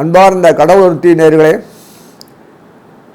அன்பார்ந்த கடவுளுத்தி நேர்களே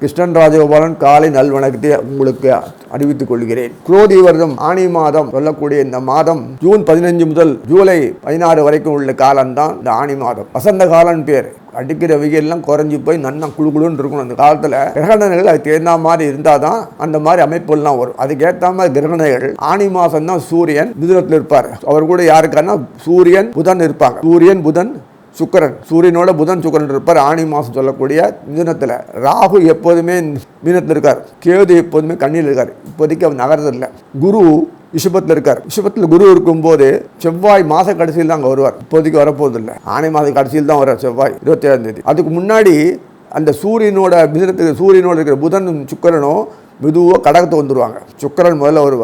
கிருஷ்ணன் ராஜகோபாலன் காலை நல்வணக்கத்தை உங்களுக்கு அறிவித்துக் கொள்கிறேன். குரோதி வருடம் ஆணி மாதம் சொல்லக்கூடிய இந்த மாதம் ஜூன் பதினஞ்சு முதல் ஜூலை பதினாறு வரைக்கும் உள்ள காலம்தான் இந்த ஆணி மாதம். வசந்த காலம் பேர். அடிக்கிற வெயில்லாம் குறைஞ்சி போய் நன்னா குழு குழுன்னு இருக்கணும் அந்த காலத்தில். கிரகணங்கள் அதுக்கு தகுந்த மாதிரி இருந்தால் தான் அந்த மாதிரி அமைப்புலாம் வரும். அதுக்கேற்ற மாதிரி கிரகணைகள் ஆணி மாதம் தான் சூரியன் மிதுனத்தில் இருப்பார். அவர் கூட யாருக்கானா சூரியன் புதன் இருப்பாங்க. சூரியன் புதன் சுக்கரன் சூரியனோட புதன் சுக்கரன் இருப்பார். ஆணி மாதம் சொல்லக்கூடிய மிதனத்தில் ராகு எப்போதுமே மீனத்தில் இருக்கார். கேது எப்போதுமே கண்ணியில் இருக்கார். இப்போதைக்கு அவர் நகரத்தில் குரு விஷபத்தில் இருக்கார். விஷபத்தில் குரு இருக்கும்போது செவ்வாய் மாத கடைசியில் தான் அங்கே வருவார். இப்போதைக்கு வரப்போவதில்லை. ஆணை மாத கடைசியில் தான் வர்றார் செவ்வாய் இருபத்தி ஏழாம் தேதி. அதுக்கு முன்னாடி அந்த சூரியனோட மிதனத்துக்கு சூரியனோட இருக்கிற புதனும் சுக்கிரனும் மெதுவாக கடகத்தை வந்துடுவாங்க சுக்கிரன் முதல்ல ஒரு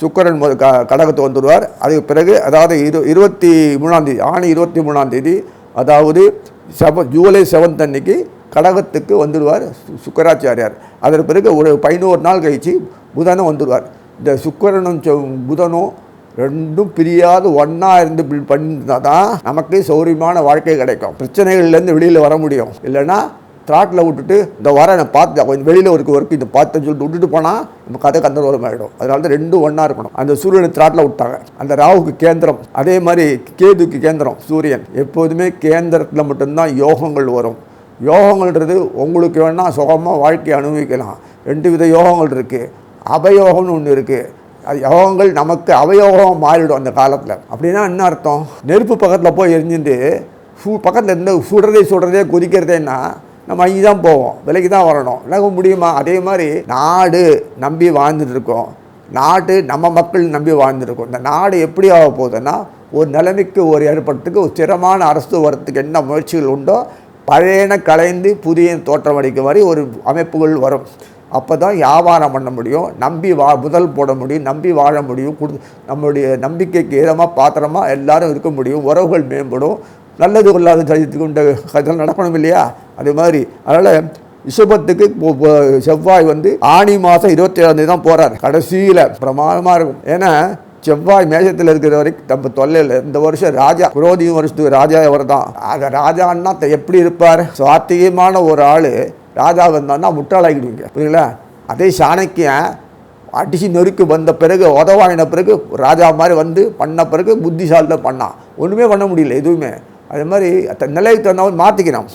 சுக்கிரன் முதல் க கடகத்தை வந்துடுவார் அதுக்கு பிறகு அதாவது இரு இருபத்தி மூணாம் தேதி ஆணி இருபத்தி மூணாம் தேதி அதாவது செவ ஜூலை செவன்த் அன்னைக்கு கடகத்துக்கு வந்துடுவார் சு- சுக்கராச்சாரியார். அதற்கு பிறகு ஒரு பதினோரு நாள் கழிச்சு புதனும் வந்துடுவார். இந்த சுக்கரனும் புதனும் ரெண்டும் பிரியாது ஒன்றா இருந்து பண்ணால் தான் நமக்கு சௌரியமான வாழ்க்கை கிடைக்கும். பிரச்சனைகள்லேருந்து வெளியில் வர முடியும். இல்லைன்னா த்ராட்டில் விட்டுட்டு இந்த வர நான் பார்த்து கொஞ்சம் வெளியில் ஒரு ஒர்க் இது பார்த்துன்னு சொல்லிட்டு விட்டுட்டு போனால் நம்ம கதை கந்தரோலம் ஆகிடும் அதனால தான் ரெண்டும் ஒன்றா இருக்கணும். அந்த சூரியனை த்ராட்டில் விட்டாங்க. அந்த ராகுக்கு கேந்திரம் அதே மாதிரி கேதுக்கு கேந்திரம் சூரியன். எப்போதுமே கேந்திரத்தில் மட்டும்தான் யோகங்கள் வரும். யோகங்கள்ன்றது உங்களுக்கு வேணால் சுகமாக வாழ்க்கையை அனுபவிக்கலாம். ரெண்டு வித யோகங்கள் இருக்குது அபயோகம்னு ஒன்று இருக்குது அது யோகங்கள் நமக்கு அவயோகம் மாறிடும் அந்த காலத்தில். அப்படின்னா என்ன அர்த்தம்? நெருப்பு பக்கத்தில் போய் எரிஞ்சுட்டு சூ பக்கத்தில் இருந்து சுடுறதே சுடுறதே கொதிக்கிறதேன்னா நம்ம அங்கே தான் போவோம். விலைக்கு தான் வரணும். என்ன முடியுமா? அதே மாதிரி நாடு நம்பி வாழ்ந்துட்டு இருக்கோம் நாடு நம்ம மக்கள் நம்பி வாழ்ந்துருக்கோம் இந்த நாடு எப்படி ஆக போகுதுன்னா ஒரு நிலைமைக்கு ஒரு ஏற்படுறதுக்கு ஒரு ஸ்திரமான அரசு வரத்துக்கு என்ன முயற்சிகள் உண்டோ பழையன கலைந்து புதிய தோற்றம் அடிக்கும் மாதிரி ஒரு அமைப்புகள் வரும். அப்போ தான் வியாபாரம் பண்ண முடியும். நம்பி வா முதல் போட முடியும். நம்பி வாழ முடியும். கொடு நம்மளுடைய நம்பிக்கைக்கு ஏதமாக பாத்திரமாக எல்லோரும் இருக்க முடியும். உறவுகள் மேம்படும். நல்லது கொள்ளாத சதித்து கொண்ட கதை நடக்கணும் இல்லையா? அது மாதிரி. அதனால் ரிஷபத்துக்கு செவ்வாய் வந்து ஆணி மாதம் இருபத்தி ஏழாம் தேதி தான் போகிறார் கடைசியில் பிரமாதமாக இருக்கும். ஏன்னா செவ்வாய் மேஷத்தில் இருக்கிற வரைக்கும் நம்ம தொல்லையில் இந்த வருஷம் ராஜா குரோதி வருஷத்துக்கு ராஜா அவர் தான். அந்த ராஜான்னா எப்படி இருப்பார்? சுவாத்தியமான ஒரு ஆள் ராஜா வந்தான்னா முட்டாளாகிடுவீங்க புரியுங்களா அதே சாணக்கியன் அடிச்சு நொறுக்கு வந்த பிறகு உதவாயின பிறகு ராஜா மாதிரி வந்து பண்ண பிறகு புத்திசாலிதான் பண்ணான் ஒன்றுமே பண்ண முடியல எதுவுமே. அது மாதிரி த- நிலைக்கு தகுந்தவன் மாற்றிக்கணும்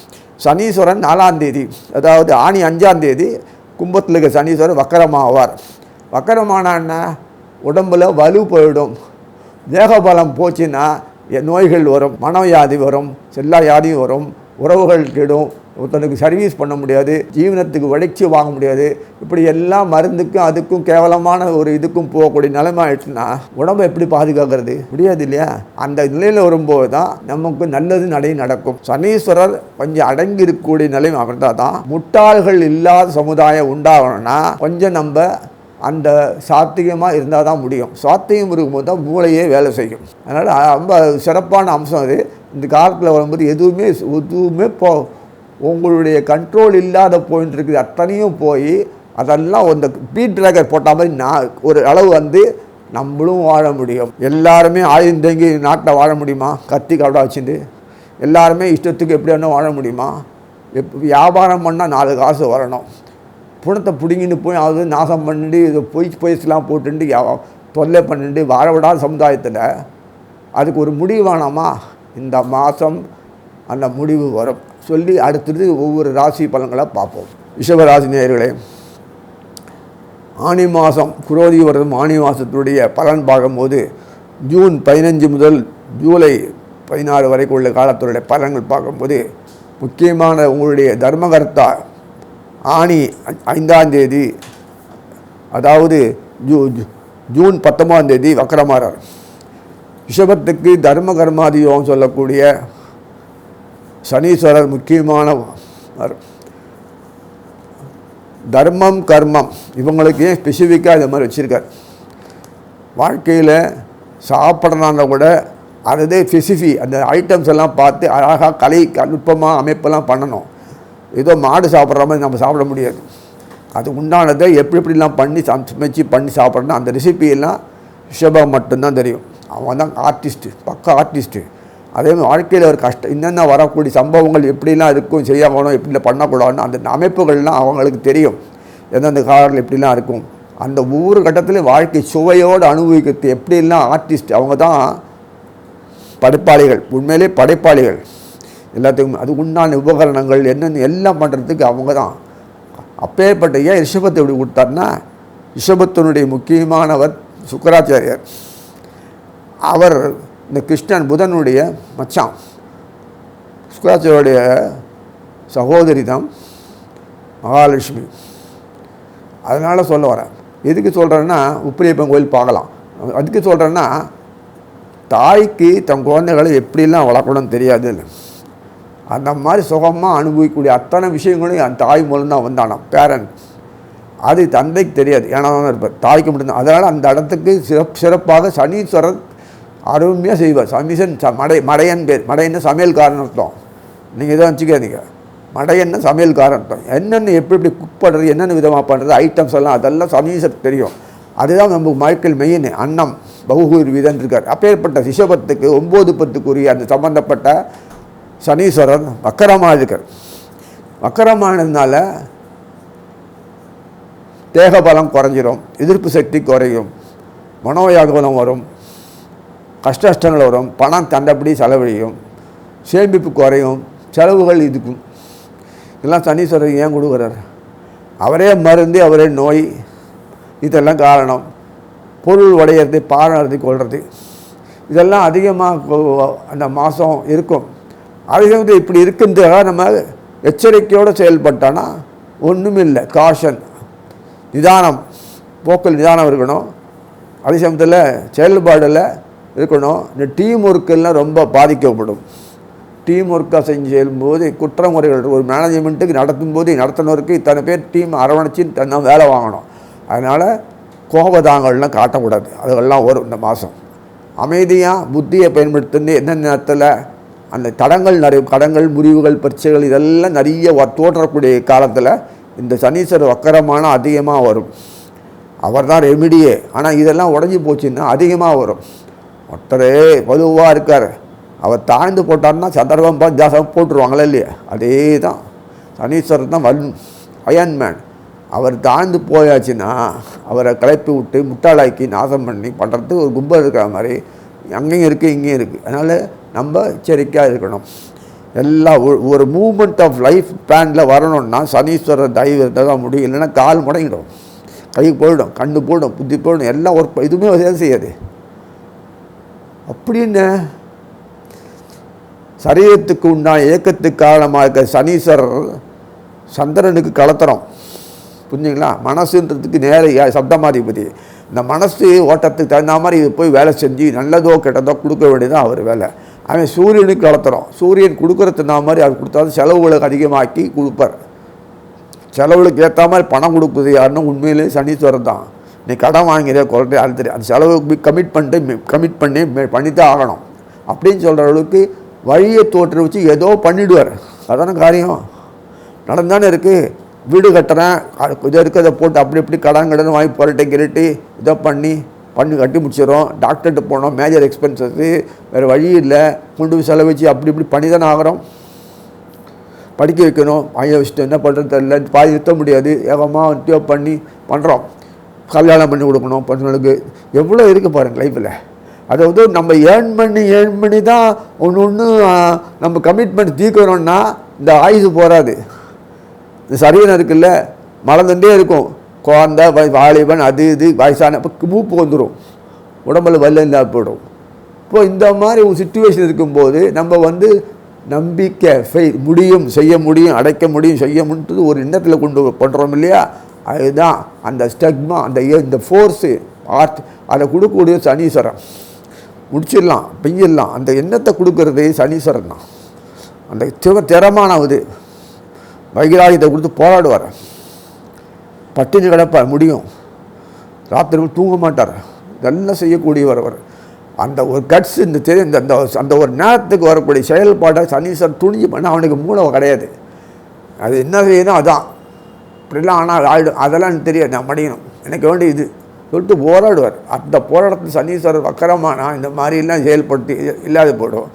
சனீஸ்வரன் நாலாம் தேதி அதாவது ஆணி அஞ்சாம் தேதி கும்பத்தில் இருக்க சனீஸ்வரன் வக்கரமாவார். வக்கரமானான்னா உடம்பில் வலு போயிடும். தேகபலம் போச்சுன்னா நோய்கள் வரும் மனவியாதி வரும் செல்லா வியாதியும் வரும் உறவுகள் கெடும். ஒருத்தனுக்கு சர்வீஸ் பண்ண முடியாது ஜீவனத்துக்கு வளர்ச்சி வாங்க முடியாது. இப்படி எல்லா மருந்துக்கும் அதுக்கும் கேவலமான ஒரு இதுக்கும் போகக்கூடிய நிலைமை ஆயிடுச்சுன்னா உடம்பை எப்படி பாதுகாக்கிறது? முடியாது இல்லையா? அந்த நிலையில் வரும்போது தான் நமக்கு நல்லது நடை நடக்கும். சனீஸ்வரர் கொஞ்சம் அடங்கி இருக்கக்கூடிய நிலைமை இருந்தால் தான் முட்டாள்கள் இல்லாத சமுதாயம் உண்டாகணும்னா கொஞ்சம் நம்ம அந்த சாத்தியமாக இருந்தால் தான் முடியும். சாத்தியம் இருக்கும்போது தான் மூளையே வேலை செய்யும். அதனால் ரொம்ப சிறப்பான அம்சம் அது. இந்த காலத்தில் வரும்போது எதுவுமே எதுவுமே போ உங்களுடைய கண்ட்ரோல் இல்லாத பாயிண்ட் இருக்குது. அத்தனையும் போய் அதெல்லாம் அந்த பீட் ட்ராகர் போட்ட மாதிரி நான் ஒரு அளவு வந்து நம்மளும் வாழ முடியும். எல்லாருமே ஆயுதம் தேங்கி நாட்டில் வாழ முடியுமா? கத்தி கவடா வச்சுட்டு எல்லாருமே இஷ்டத்துக்கு எப்படி வேணால் வாழ முடியுமா? எப் வியாபாரம் பண்ணால் நாலு காசு வரணும். புணத்தை பிடுங்கின்னு போய் அது நாசம் பண்ணிட்டு இது பொய் பொய்ஸ்லாம் போட்டுட்டு தொல்லை பண்ணிட்டு வாழ விடாத சமுதாயத்தில் அதுக்கு ஒரு முடிவு வேணாமா? இந்த மாதம் அந்த முடிவு வரும். சொல்லி அடுத்தது ஒவ்வொரு ராசி பலன்களாக பார்ப்போம். விஷவராசி ராசி நேயர்களே ஆனி மாதம் குரோதி வருடம் ஆனி மாதத்தினுடைய பலன் பார்க்கும்போது ஜூன் பதினஞ்சு முதல் ஜூலை பதினாறு வரைக்கும் உள்ள காலத்தினுடைய பலன்கள் பார்க்கும்போது முக்கியமான உங்களுடைய தர்மகர்த்தா ஆணி ஐந்தாம் தேதி அதாவது ஜூ ஜூன் பத்தொம்பதாம் தேதி வக்கரமாறார். ரிஷபத்துக்கு தர்ம கர்மாதியோகம் சொல்லக்கூடிய சனீஸ்வரர் முக்கியமான தர்மம் கர்மம் இவங்களுக்கு ஏன் ஸ்பெசிஃபிக்காக இது மாதிரி வச்சுருக்கார்? வாழ்க்கையில் சாப்பிட்றனால கூட அதே ஸ்பெசிஃபி அந்த ஐட்டம்ஸ் எல்லாம் பார்த்து அழகாக கலை நுட்பமாக அமைப்பெல்லாம் பண்ணணும். ஏதோ மாடு சாப்பிட்ற மாதிரி நம்ம சாப்பிட முடியாது. அது உண்டானதை எப்படி எப்படிலாம் பண்ணி சமைச்சு பண்ணி சாப்பிட்றோன்னா அந்த ரெசிபியெல்லாம் ரிஷபம் மட்டும்தான் தெரியும். அவன் தான் ஆர்டிஸ்ட்டு பக்கா ஆர்டிஸ்ட்டு அதே மாதிரி வாழ்க்கையில் ஒரு கஷ்டம் என்னென்ன வரக்கூடிய சம்பவங்கள் எப்படிலாம் இருக்கும் செய்யணும் எப்படிலாம் பண்ணக்கூடாதுன்னு அந்த அமைப்புகள்லாம் அவங்களுக்கு தெரியும். எந்தெந்த காலங்கள் எப்படிலாம் இருக்கும். அந்த ஒவ்வொரு கட்டத்திலையும் வாழ்க்கை சுவையோடு அனுபவிக்கிறது எப்படிலாம் ஆர்டிஸ்ட் அவங்க தான் படைப்பாளிகள். உண்மையிலே படைப்பாளிகள். எல்லாத்துக்கும் அது உண்டான உபகரணங்கள் என்னென்ன எல்லாம் பண்ணுறதுக்கு அவங்க தான். அப்பேற்பட்ட ஏன் ரிஷபத்தை எப்படி கொடுத்தாருன்னா ரிஷபத்தினுடைய முக்கியமானவர் சுக்கராச்சாரியர். அவர் இந்த கிருஷ்ணன் புதனுடைய மச்சான். சுக்கராச்சாரியுடைய சகோதரி தான் மகாலட்சுமி. அதனால் சொல்ல வரேன். எதுக்கு சொல்கிறேன்னா உப்பிலியப்பன் கோயில் பார்க்கலாம். அதுக்கு சொல்கிறேன்னா தாய்க்கு தன் குழந்தைகளை எப்படிலாம் வளர்க்கணும்னு தெரியாது. அந்த மாதிரி சுகமாக அனுபவிக்கக்கூடிய அத்தனை விஷயங்களும் என் தாய் மூலம்தான் வந்தானாம் பேரண்ட் அது தந்தைக்கு தெரியாது. ஏன்னா தான் இருப்பார் தாய்க்கு மட்டும்தான். அதனால் அந்த இடத்துக்கு சிறப் சிறப்பாக சனீஸ்வரர் அருமையாக செய்வார். சமீசன் ச மடை மடையன் பேர். மடையன்னு சமையல்காரன் அர்த்தம். நீங்கள் இதை வச்சுக்காதீங்க மடையன்னு சமையல்காரன் அர்த்தம். என்னென்ன எப்படி எப்படி குக் பண்ணுறது என்னென்ன விதமாக பண்ணுறது ஐட்டம்ஸ் எல்லாம் அதெல்லாம் சமீசருக்கு தெரியும். அதுதான் நம்ம வாழ்க்கையில் மெயின் அன்னம் பகுகூர் வீதன் இருக்கார். அப்பேற்பட்ட ரிஷபத்துக்கு ஒம்பது பத்துக்குரிய அந்த சம்பந்தப்பட்ட சனீஸ்வரர் வக்கரமாக இருக்கார். வக்கரமானதுனால தேக பலம் குறைஞ்சிரும் எதிர்ப்பு சக்தி குறையும் மனோயாகுலம் வரும் கஷ்ட கஷ்டங்கள் வரும் பணம் தண்டபடி செலவழியும் சேமிப்பு குறையும் செலவுகள் இதுக்கும் இதெல்லாம் சனீஸ்வரர் ஏன் கொடுக்குறார்? அவரே மருந்து அவரே நோய் இதெல்லாம் காரணம். பொருள் உடையிறது பாடுறது கொள்வது இதெல்லாம் அதிகமாக அந்த மாதம் இருக்கும். அதிகம் இப்படி இருக்குன்றதாக நம்ம எச்சரிக்கையோடு செயல்பட்டோன்னா ஒன்றுமில்லை காஷன் நிதானம். போக்கில் நிதானம் இருக்கணும். அதே சமயத்தில் செயல்பாடில் இருக்கணும். இந்த டீம் ஒர்க்கெல்லாம் ரொம்ப பாதிக்கப்படும். டீம் ஒர்க்காக செஞ்சு செல்லும்போது குற்றமுறைகள் ஒரு மேனேஜ்மெண்ட்டுக்கு நடத்தும்போது நடத்தினவருக்கு இத்தனை பேர் டீம் அரவணைச்சு தன்னை வேலை வாங்கணும். அதனால் கோபதாங்கள்லாம் காட்டக்கூடாது. அதெல்லாம் வரும் இந்த மாதம். அமைதியாக புத்தியை பயன்படுத்தி எந்தெந்த நேரத்தில் அந்த தடங்கள் நிறைய கடங்கள் முறிவுகள் பிரச்சனைகள் இதெல்லாம் நிறைய தோற்றக்கூடிய காலத்தில் இந்த சனீஸ்வரர் வக்கரமான அதிகமாக வரும். அவர் தான் ரெமிடியே ஆனால் இதெல்லாம் உடஞ்சி போச்சுன்னா அதிகமாக வரும். ஒருத்தரே வலுவாக இருக்கார். அவர் தாழ்ந்து போட்டார்னா சந்தர்ப்பம் பார்த்து போட்டுருவாங்களே இல்லையா? அதே தான் சனீஸ்வரர் தான் வல் அயன்மேன் அவர் தாழ்ந்து போயாச்சுன்னா அவரை கிளப்பி விட்டு முட்டாளாக்கி நாசம் பண்ணி பண்ணுறது ஒரு கும்பல் இருக்கிற மாதிரி அங்கேயும் இருக்குது இங்கேயும் இருக்குது அதனால் நம்ம எச்சரிக்கையாக இருக்கணும். எல்லா ஒரு- ஒரு மூமெண்ட் ஆஃப் லைஃப் பிளானில் வரணும்னா சனீஸ்வரர் தயவு இருந்தால் தான் முடியும். இல்லைன்னா கால் முடங்கிடும். கை போயிடும் கண்ணு போயிடும் புத்தி போயிடும். எல்லாம் ஒரு இதுவுமே செய்யாது. அப்படின்னு சரீரத்துக்கு உண்டான இயக்கத்துக்கு காரணமாக இருக்க சனீஸ்வரர் சந்திரனுக்கு கலத்தரம். புரிஞ்சுங்களா? மனசுன்றதுக்கு நேர சப்தமாதிபதி. இந்த மனசு ஓட்டத்துக்கு தகுந்த மாதிரி இது போய் வேலை செஞ்சு நல்லதோ கெட்டதோ கொடுக்க வேண்டியதான் அவர் வேலை. அவன் சூரியனுக்கு கலத்துறோம் சூரியன் கொடுக்குறது தகுந்த மாதிரி அவர் கொடுத்தாலும் செலவுகளுக்கு அதிகமாக்கி கொடுப்பார். செலவுகளுக்கு ஏற்ற மாதிரி பணம் கொடுக்குது யாருன்னா உண்மையிலேயே சனீஸ்வரர் தான். நீ கடன் வாங்கிறே குறைஞ்ச அது தெரியும் அந்த செலவுக்கு கமிட் பண்ணிட்டு கமிட் பண்ணி பண்ணித்தான் ஆகணும். அப்படின்னு சொல்கிற அளவுக்கு வழியை தோற்று வச்சு ஏதோ பண்ணிடுவார். அதான காரியம். நடந்தானே இருக்குது வீடு கட்டுறேன். இதை இருக்கிறத போட்டு அப்படி இப்படி கடன் கடன் வாங்கி புரட்டை கிரட்டி இதை பண்ணி பண்ணி கட்டி முடிச்சிடும் டாக்டர்கிட்ட போனோம். மேஜர் எக்ஸ்பென்சஸ்ஸு வேறு வழி இல்லை. கொண்டு போய் செலவச்சு அப்படி இப்படி பண்ணி தானே ஆகிறோம் படிக்க வைக்கணும். பையன் வச்சுட்டு என்ன பண்ணுறது தெரியல. பாதி நிறுத்த முடியாது. ஏகமாக வந்துட்டு பண்ணி பண்ணுறோம் கல்யாணம் பண்ணி கொடுக்கணும் பசங்களுக்கு எவ்வளோ இருக்குது பாருங்கள் லைஃப்பில் அதாவது நம்ம ஏர்ன் பண்ணி ஏர்ன் பண்ணி தான் ஒன்று ஒன்று நம்ம கமிட்மெண்ட் தீர்க்கணும்னா இந்த ஆயுசு போகாது இந்த சரீரம் இருக்குல்ல மலர்ந்துட்டே இருக்கும். குழந்த வ- வாலிபன் அது இது வயசான இப்போ மூப்பு வந்துடும் உடம்புல வல்ல இல்லாத போயிடும். இப்போ இந்த மாதிரி ஒரு சுச்சுவேஷன் இருக்கும்போது நம்ம வந்து நம்பிக்கை ஃபெய் முடியும் செய்ய முடியும் அடைக்க முடியும் செய்ய முடியுன்றது ஒரு எண்ணத்தில் கொண்டு பண்ணுறோம் இல்லையா? அதுதான் அந்த ஸ்டெக்மா அந்த இந்த ஃபோர்ஸு ஆர்ட் அதை கொடுக்கக்கூடிய சனீஸ்வரன். முடிச்சிடலாம் பெய்யிடலாம் அந்த எண்ணத்தை கொடுக்கறது சனீஸ்வரன் தான். அந்த திற திறமானவது வைகராகியத்தை கொடுத்து போராடுவார். பட்டினி கிடப்பார் முடியும். ராத்திரி தூங்க மாட்டார். இதெல்லாம் செய்யக்கூடியவர் அவர். அந்த ஒரு கட்ஸ் இந்த தெரி இந்த அந்த அந்த ஒரு நேரத்துக்கு வரக்கூடிய செயல்பாட்டை சனீஸ்வரன் துணிஞ்சு பண்ண அவனுக்கு மூளை கிடையாது. அது என்ன செய்யணும் அதான். இப்படிலாம் ஆனால் ஆயிடும். அதெல்லாம் எனக்கு தெரியாது. நான் மடியணும். எனக்கு வேண்டிய இது. சொல்லிட்டு போராடுவார். அந்த போராட்டத்தில் சனீஸ்வரர் வக்கரமானா இந்த மாதிரிலாம் செயல்படுத்தி இல்லாத போயிடும்.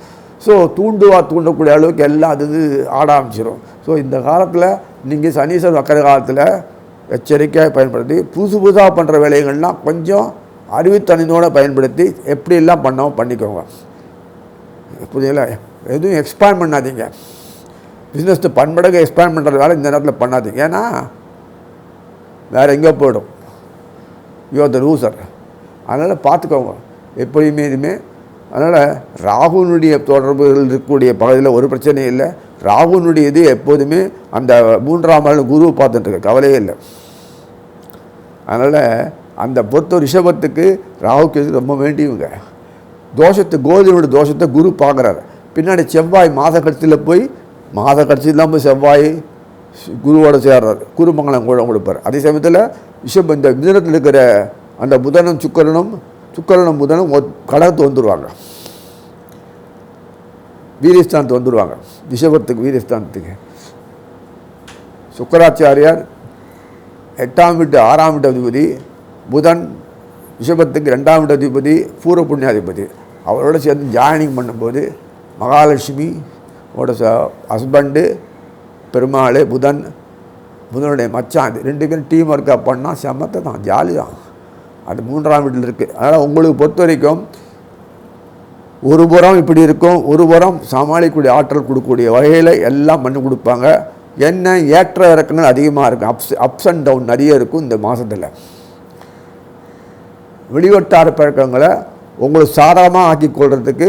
ஸோ தூண்டுவா தூண்டக்கூடிய அளவுக்கு எல்லாம் அது இது ஆட ஆரம்பிச்சிடும் ஸோ இந்த காலத்தில் நீங்கள் சனீஸ்வரர் வக்கிற காலத்தில் எச்சரிக்கையாக பயன்படுத்தி புதுசு புதுசாக பண்ணுற வேலைகள்லாம் கொஞ்சம் அறிவுத்தனினோட பயன்படுத்தி எப்படிலாம் பண்ணவும் பண்ணிக்கோங்க. புரியல எதுவும் எக்ஸ்பேண்ட் பண்ணாதீங்க. பிஸ்னஸ் பன்மடங்கு எக்ஸ்பேண்ட் பண்ணுற வேலை இந்த நேரத்தில் பண்ணாதீங்க. ஏன்னா வேறு எங்கேயோ போயிடும். யூ த லூசர் அதனால் பார்த்துக்கோங்க. எப்படியுமே இதுமே அதனால் ராகுனுடைய தொடர்புகள் இருக்கக்கூடிய பகுதியில் ஒரு பிரச்சனையும் இல்லை. ராகுனுடைய இது எப்போதுமே அந்த மூன்றாம் ஆள் குருவை பார்த்துட்டுருக்க கவலையே இல்லை. அதனால் அந்த பொறுத்த ரிஷபத்துக்கு ராகுக்கு இது ரொம்ப வேண்டியவங்க. தோஷத்தை கோதுமையோட தோஷத்தை குரு பார்க்குறாரு. பின்னாடி செவ்வாய் மாத கட்சியில் போய் மாத கட்சி இல்லாமல் செவ்வாய் குருவோட சேர்றார். குருமங்கலம் கூட கொடுப்பார். அதே சமயத்தில் ரிஷப இந்த மிதனத்தில் இருக்கிற அந்த புதனும் சுக்கரனும் சுக்கரனும் புதனும் ஒத்- கடகத்து வந்துடுவாங்க வீரஸ்தானத்து வந்துடுவாங்க ரிஷபத்துக்கு வீரஸ்தானத்துக்கு. சுக்கராச்சாரியார் எட்டாம் வீட்டு ஆறாம் வீட்டு அதிபதி புதன் ரிஷபத்துக்கு ரெண்டாம் வீட்டு அதிபதி பூர்வ புண்ணியாதிபதி. அவரோட சேர்ந்து ஜாயினிங் பண்ணும்போது மகாலட்சுமி அவரோட ஹஸ்பண்டு பெருமாள் புதன் புதனுடைய மச்சான் ரெண்டு பேரும் டீம் ஒர்க்காக பண்ணால் செமத்தை தான் ஜாலி தான். அது மூன்றாம் வீட்டில் இருக்குது அதனால் உங்களுக்கு பொறுத்த வரைக்கும் ஒரு புறம் இப்படி இருக்கும் ஒரு புறம் சமாளிக்கக்கூடிய ஆற்றல் கொடுக்கக்கூடிய வகையில் எல்லாம் பண்ணி கொடுப்பாங்க. என்ன ஏற்ற இறக்கங்கள் அதிகமாக இருக்கும் அப்ஸ் அப்ஸ் அண்ட் டவுன் நிறைய இருக்கும் இந்த மாதத்தில் வெளிவட்டார பழக்கங்களை உங்களுக்கு சாதகமாக ஆக்கி கொள்றதுக்கு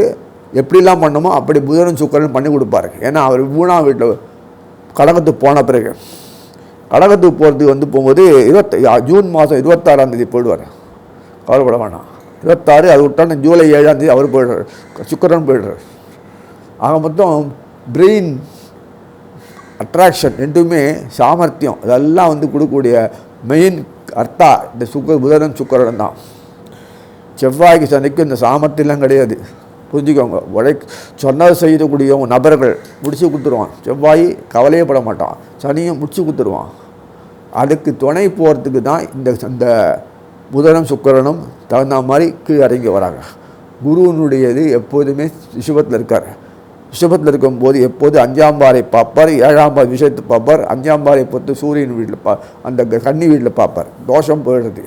எப்படிலாம் பண்ணுமோ அப்படி புதனும் சுக்கரன் பண்ணி கொடுப்பாரு. ஏன்னா அவர் மூணாம் வீட்டில் கடகத்துக்கு போன பிறகு கடகத்துக்கு போகிறதுக்கு வந்து போகும்போது இருபத்தி ஜூன் மாதம் இருபத்தாறாம் தேதி போயிடுவார். கவலைப்பட வேணாம். இருபத்தாறு அது விட்டான ஜூலை ஏழாம் தேதி அவர் போயிடுறார். சுக்கரன் போயிடுறார். ஆக மொத்தம் பிரெயின் அட்ராக்ஷன் ரெண்டுமே சாமர்த்தியம். இதெல்லாம் வந்து கொடுக்கக்கூடிய மெயின் அர்த்தா இந்த சுக்கர் புதனன் சுக்கரன் தான். செவ்வாய்க்கு சனிக்கு இந்த சாமர்த்தியம்லாம் கிடையாது. புரிஞ்சுக்கோங்க. உழை சொன்னதை செய்யக்கூடிய நபர்கள் முடிச்சு கொடுத்துருவான். செவ்வாய் கவலையே பட மாட்டான் சனியும் முடிச்சு கொடுத்துருவான். அதுக்கு துணை போகிறதுக்கு தான் இந்த இந்த புதனும் சுக்கரனும் தகுந்த மாதிரி கீழே இறங்கி வராங்க. குருவினுடையது எப்போதுமே ரிஷபத்தில் இருக்கார். ரிஷபத்தில் இருக்கும்போது எப்போது அஞ்சாம் பாறை பார்ப்பார் ஏழாம் பாறை விஷயத்தை பார்ப்பார் அஞ்சாம் பாறை பொறுத்து சூரியன் வீட்டில் பா அந்த க- கன்னி வீட்டில் பார்ப்பார். தோஷம் போயிடுது.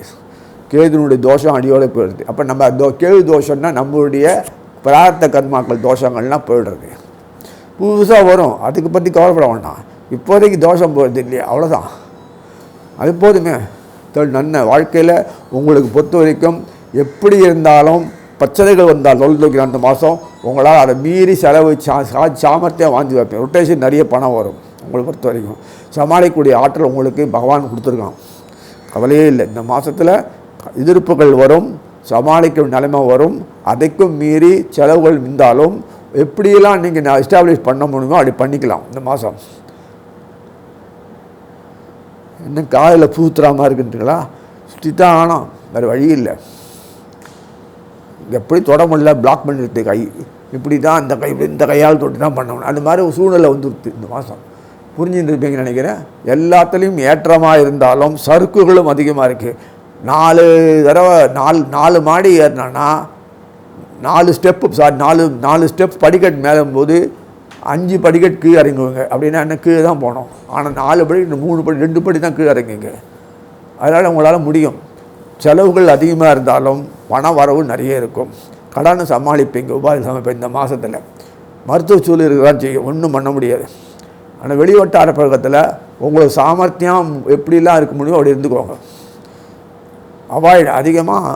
கேதுனுடைய தோஷம் அடியோடு போயிடுது. அப்போ நம்ம தோ கேது தோஷம்னா நம்மளுடைய பிரார்த்த கர்மாக்கள் தோஷங்கள்லாம் போயிடுறது. புதுசாக வரும். அதுக்கு பற்றி கவலைப்பட வேண்டாம். இப்போதைக்கு தோஷம் போகிறது இல்லையா அவ்வளோதான் அது போதுமே. நன்மை வாழ்க்கையில் உங்களுக்கு பொறுத்த வரைக்கும் எப்படி இருந்தாலும் பிரச்சனைகள் வந்தால் தொழில் தூக்கி அந்த மாதம் உங்களால் அதை மீறி செலவு சா சா- சாமர்த்தியம் வாங்கி வைப்பேன். ரொட்டேஷன் நிறைய பணம் வரும் உங்களை பொறுத்த வரைக்கும். சமாளிக்கக்கூடிய ஆற்றல் உங்களுக்கு பகவான் கொடுத்துருக்கான். கவலையே இல்லை. இந்த மாதத்தில் எதிர்ப்புகள் வரும். சமாளிக்கும் நிலைமை வரும். அதைக்கும் மீறி செலவுகள் இருந்தாலும் எப்படியெல்லாம் நீங்கள் எஸ்டாப்ளிஷ் பண்ண முடியுமோ அப்படி பண்ணிக்கலாம். இந்த மாதம் என்ன காலையில் பூத்துறாமல் இருக்குன்றீங்களா? சுற்றி தான் ஆனால் வேறு வழி இல்லை. எப்படி தொட முடியல பிளாக் பண்ணிடுது கை. இப்படி தான் இந்த கை இந்த கையால் தொட்டு தான் பண்ணணும். அந்த மாதிரி ஒரு சூழ்நிலை வந்துருது இந்த மாதம் புரிஞ்சுட்டு இருப்பீங்கன்னு நினைக்கிறேன். எல்லாத்துலேயும் ஏற்றமாக இருந்தாலும் சறுக்குகளும் அதிகமாக இருக்குது நாலு தடவை நாலு நாலு மாடி ஏறினான்னா நாலு ஸ்டெப்பு சாரி நாலு நாலு ஸ்டெப் படிக்கட் மேலும்போது அஞ்சு படிக்கட் கீழே இறங்குவாங்க. அப்படின்னா என்ன கீழே தான் போனோம் ஆனால் நாலு படி மூணு படி ரெண்டு படி தான் கீழே இறங்குங்க அதனால் உங்களால் முடியும். செலவுகள் அதிகமாக இருந்தாலும் பண வரவு நிறைய இருக்கும். கடனை சமாளிப்பீங்க உபாதி சமைப்பேன் இந்த மாதத்தில் மருத்துவ சூழல் இருக்கதான் செய்யும். ஒன்றும் பண்ண முடியாது. ஆனால் வெளிவட்டார பழக்கத்தில் உங்களுக்கு சாமர்த்தியம் எப்படிலாம் இருக்க முடியுமோ அப்படி இருந்துக்கோங்க. அவாய்டு அதிகமாக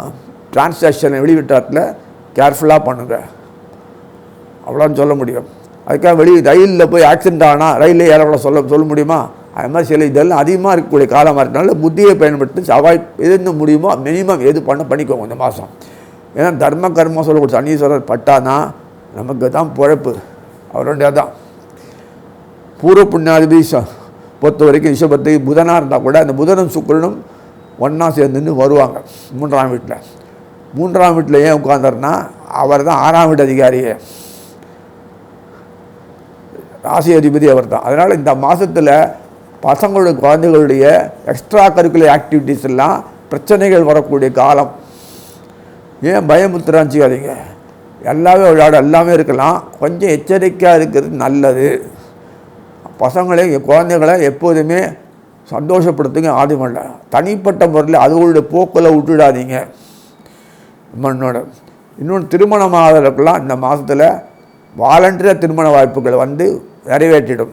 டிரான்சாக்ஷனை வெளிவிட்டாத்தில் கேர்ஃபுல்லாக பண்ணுங்கள் அவ்வளோன்னு சொல்ல முடியும். அதுக்காக வெளியே ரயிலில் போய் ஆக்சிடென்ட் ஆனால் ரயிலில் ஏறக்கூட சொல்ல சொல்ல முடியுமா? அது மாதிரி சில இதெல்லாம் அதிகமாக இருக்கக்கூடிய காலமாக இருக்கனால புத்தியை பயன்படுத்தி அவாய்ட் எது முடியுமோ மினிமம் எது பண்ண பண்ணிக்கோங்க இந்த மாதம் ஏன்னா தர்ம கர்மம் சொல்லக்கூடிய சனீஸ்வரர் பட்டானா நமக்கு தான் பிழப்பு. அவருடைய தான் பூர்வ புண்ணியாதிபதி பொறுத்த வரைக்கும் ரிஷபத்தை புதனாக இருந்தால் கூட அந்த புதனும் சுக்கரனும் ஒன்றா சேர்ந்துன்னு வருவாங்க. மூன்றாம் வீட்டில் மூன்றாம் வீட்டில் ஏன் உட்காந்தாருன்னா அவர் தான் ஆறாம் வீட்டு அதிகாரியே. ராசி அதிபதி அவர் தான் அதனால் இந்த மாதத்தில் பசங்களுடைய குழந்தைகளுடைய எக்ஸ்ட்ரா கரிக்குலர் ஆக்டிவிட்டீஸ் எல்லாம் பிரச்சனைகள் வரக்கூடிய காலம். ஏன் பயமுத்துறான்னு எல்லாமே விளையாட எல்லாமே இருக்கலாம். கொஞ்சம் எச்சரிக்கையாக இருக்கிறது நல்லது. பசங்களை குழந்தைகளை எப்போதுமே சந்தோஷப்படுத்துங்க ஆதிமல்ல தனிப்பட்ட முறையில் அதுகளுடைய போக்கில் விட்டுடாதீங்க. மண்ணோட இன்னொன்று திருமணமாகிறதுக்கெல்லாம் இந்த மாதத்தில் வாலண்டியர் திருமண வாய்ப்புகள் வந்து நிறைவேற்றிடும்.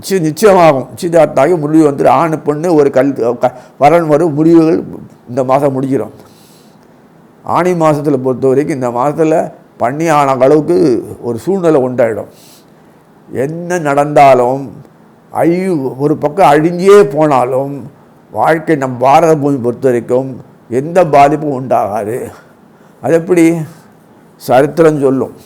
நிச்சய நிச்சயமாகும். நிச்சயதார்த்தாகி முடிவு வந்து ஆணு பொண்ணு ஒரு கல் க- வரன் வரும் முடிவுகள் இந்த மாதம் முடிக்கிறோம் ஆணி மாதத்தில் பொறுத்த வரைக்கும் இந்த மாதத்தில் பண்ணி ஆன அளவுக்கு ஒரு சூழ்நிலை உண்டாயிடும். என்ன நடந்தாலும் அழிவு ஒரு பக்கம் அழிஞ்சே போனாலும் வாழ்க்கை நம் பாரத பூமி பொறுத்த வரைக்கும் எந்த பாதிப்பும் உண்டாகாது. அது எப்படி? சரித்திரம் சொல்லும்.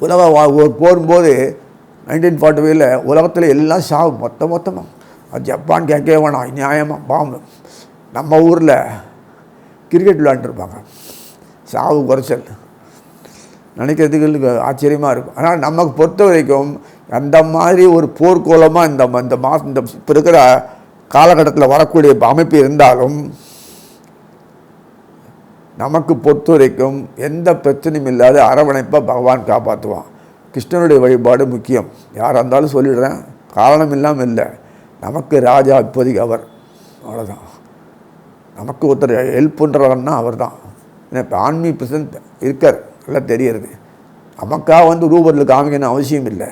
உலக வா- ஒரு போகும்போது நைன்டீன் ஃபார்ட்டி ஃபைவ்ல உலகத்தில் எல்லாம் சாவு மொத்த மொத்தமாக அது ஜப்பான் கேட்கவே வேணாம் நியாயமாக பாம்பு. நம்ம ஊரில் கிரிக்கெட் விளாண்டுருப்பாங்க சாவு குறைச்சல். நினைக்கிறதுக்கு ஆச்சரியமாக இருக்கும். ஆனால் நமக்கு பொறுத்த வரைக்கும் அந்த மாதிரி ஒரு போர்க்கோலமாக இந்த இந்த மாதம் இந்த இப்போ இருக்கிற காலகட்டத்தில் வரக்கூடிய அமைப்பு இருந்தாலும் நமக்கு பொறுத்த வரைக்கும் எந்த பிரச்சனையும் இல்லாத அரவணைப்பாக பகவான் காப்பாற்றுவான் கிருஷ்ணனுடைய வழிபாடு முக்கியம். யாராக இருந்தாலும் சொல்லிடுறேன். காரணம் இல்லாமல் இல்லை. நமக்கு ராஜா இப்போதைக்கு அவர். அவ்வளோதான் நமக்கு ஒருத்தர் ஹெல்ப் பண்ணுறவன்னா அவர் தான் இப்போ ஆன்மீக பிரசன்ட் இருக்கார். எல்லாம் தெரியறது. நமக்காக வந்து ரூபரில் காமிக்கணும் அவசியம் இல்லை.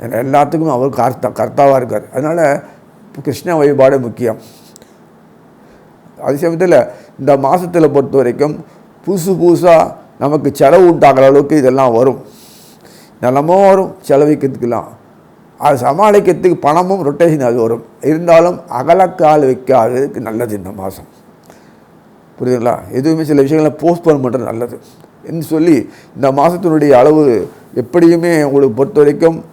எல்லாத்துக்கும் அவர் கர்த்தா கர்த்தாவாக இருக்கார். அதனால் கிருஷ்ண வழிபாடு முக்கியம். அதே சமயத்தில் இந்த மாதத்தில் பொறுத்த வரைக்கும் புதுசு புதுசாக நமக்கு செலவு உண்டாகிற அளவுக்கு இதெல்லாம் வரும். நிலமும் வரும் செலவிக்கிறதுக்கெல்லாம். அது சமாளிக்கிறதுக்கு பணமும் ரொட்டேஷன் அது வரும். இருந்தாலும் அகலக்கால் வைக்காததுக்கு நல்லது இந்த மாதம் புரியுதுங்களா? எதுவுமே சில விஷயங்களை போஸ்ட்போன் பண்ணுறது நல்லது. என்று சொல்லி இந்த மாதத்தினுடைய அளவு எப்படியுமே உங்களுக்கு பொறுத்த வரைக்கும்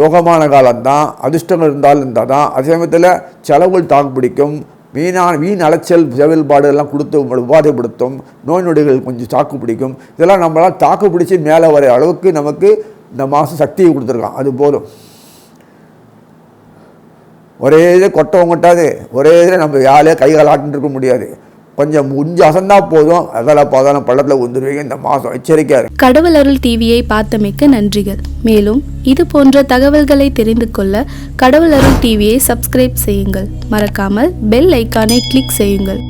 யோகமான காலம்தான் அதிர்ஷ்டங்கள் இருந்தாலும் இருந்தால் தான் அதே சமயத்தில் செலவுகள் தாக்கு பிடிக்கும். வீணான வீண் அலைச்சல் செயல்பாடு எல்லாம் கொடுத்து உங்களை உபாதைப்படுத்தும். நோய் நொடிகள் கொஞ்சம் தாக்கு பிடிக்கும். இதெல்லாம் நம்மளால் தாக்கு பிடிச்சி மேலே வர அளவுக்கு நமக்கு இந்த மாதம் சக்தியை கொடுத்துருக்கான். அது போதும். ஒரே இது கொட்டவும் கொட்டாது. ஒரே இதில் நம்ம யாரையே கை காலாட்டின்னு இருக்க முடியாது. கொஞ்சம் முடிஞ்சு அசந்தா போதும். அதெல்லாம் பாதாள பள்ளத்தில் வந்துடுவீங்க இந்த மாதம் எச்சரிக்கையாக கடவுள் அருள் டிவியை பார்த்தமைக்க நன்றிகள். மேலும் இது போன்ற தகவல்களை தெரிந்து கொள்ள கடவுள் அருள் டிவியை சப்ஸ்கிரைப் செய்யுங்கள். மறக்காமல் பெல் ஐக்கானை கிளிக் செய்யுங்கள்.